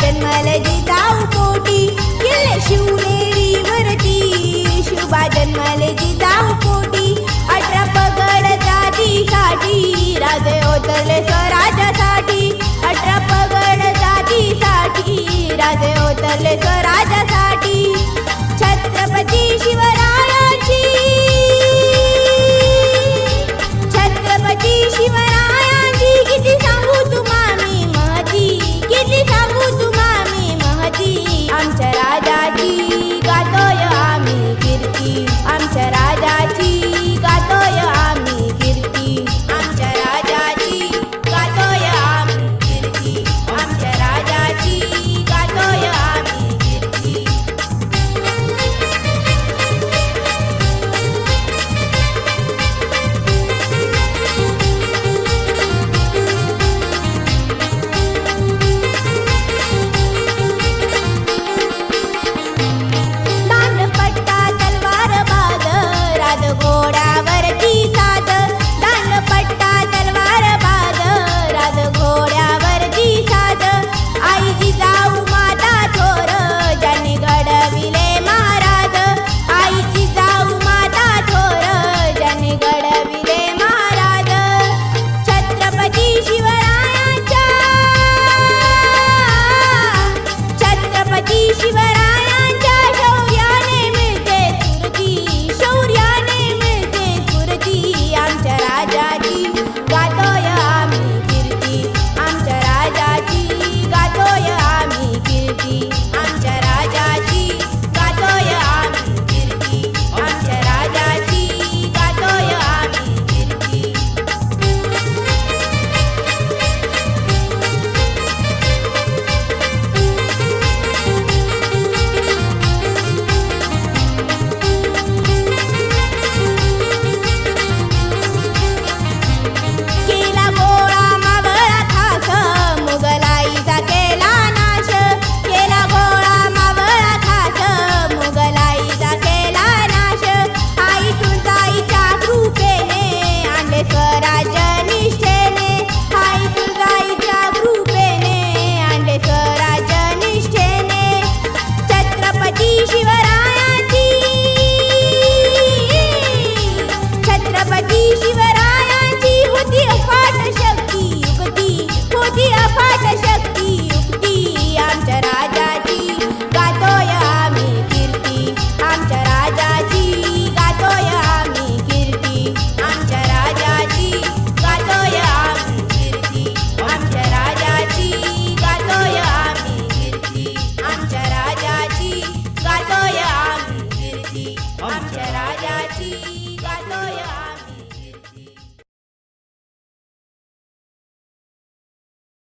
जन्मल जिजाऊ पोटी किल्ले शिवनेरीवरती शुभा जन्मल जिजाऊ पोटी अठरा पगड जातीसाठी राजे उतरले स्वराज्यासाठी। अठरा पगड जातीसाठी राजे उतरले स्वराज्यासाठी। आमच्या राजाची गातोय